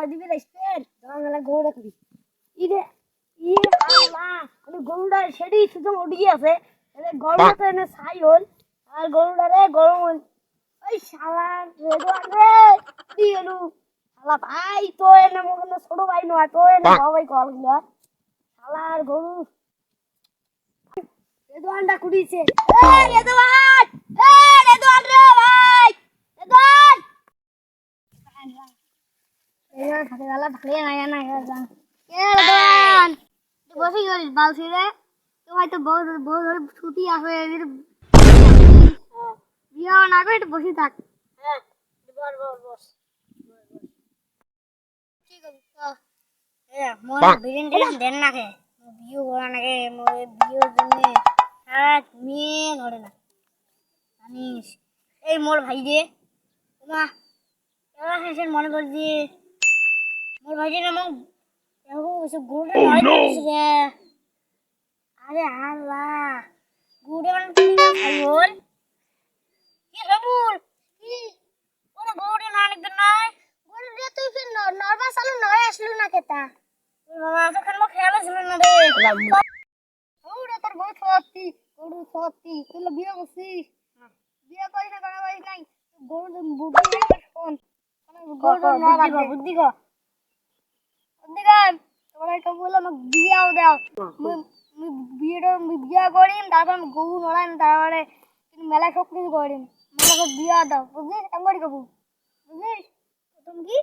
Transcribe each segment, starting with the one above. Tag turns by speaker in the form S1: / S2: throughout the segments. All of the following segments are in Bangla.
S1: নয় দিবি রেস্টেন জঙ্গলে গৌড়ে করি ইরে ই আল্লাহ আমি গরুটা সেটি সুযোগ উঠি আছে। এনে গরুটা তো এনে ছাই হল আর গরুটা রে গরম হল। ওই শালা রেদোয়ান রে কি এলু শালা ভাই তো এনে মোর কোনো ছোট ভাই নয় তো এনে বড় ভাই কল গিলা শালার গরু। রেদোয়ানটা রেদোয়ান রেদোয়ান রে ভাই! গেলা ভালো না না এ রেদোয়ান বসে গেলিস বালছি রে? তো হয়তো বউ বউ ধরে ছুটি আসবে বিয়ে না করে একটু বসে থাক। হ্যাঁ বস বস বস। ঠিক আছে মোর বিরিন দেন না কে? বিয়ে করা না কে? মোর বিয়ের জন্য সারা মেয়ে ধরে না। জানিস? এই মোর ভাই যে মা এবার মনে করছি মোর ভাই যে না মোক এসে গরুটা নয় দিয়েছে রে। আরে আল্লাহ গরুটা মানে না কি সবুল কি? ওরা গরুটা না নিতে নাই গরুটা তুই ফির নরমাল চালু নয় আসলু না কেতা? বাবা তো কেন খেয়াল ছিল না রে। গরুটা তোর বউ সত্যি গরু সত্যি তুই বিয়ে করছিস। বিয়ে করিস না করিস নাই। গরু বুদ্ধি না বুদ্ধি বুদ্ধি কর তোমরা আমাকে বিয়াও দাও। মুই- মুই বিয়েটা বিয়া করিম তারপর আমি গরু নড়াইম তারপরে মেলা সব কিছু করিম। আমাকে বিয়া দাও বুঝলিস এমন কবু বুঝলিস তুমি কি?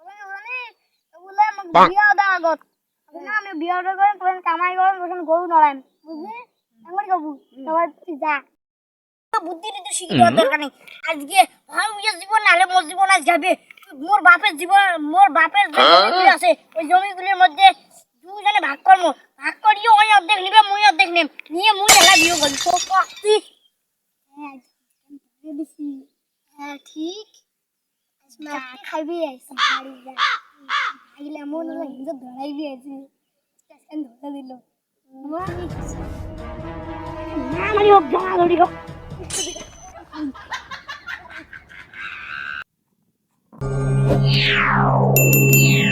S1: তুমি জানিস তো বলে আমাকে বিয়া দাও আগত। আমি না আমি বিয়াটা তখন কামাই করিম তখন গরু নড়াইম। বুঝলিস এমন কবু তারপর তুই যা। বুদ্ধি দিতে শিখে দেওয়ার দরকার নেই। আজকে ভাবিয়ে জীবন নাহলে মোর জীবন আজ যাবে। মোর বাপের জীবন মোর বাপের যে জমিগুলি আছে ওই জমিগুলির মধ্যে দুজনে ভাগ করব ভাগ করিয়ে ওই অর্ধেক নিবে মুই অর্ধেক নেম। নিয়ে মুই এলা বিয়ে করি তো তুই ঠিক। খাইবি আইসি বাড়ি যা। খাইলে মন হলো হিন্দু ধরাইবি আইসি ধরে দিল। মারি হোক যা ধরি হোক Meow. Meow.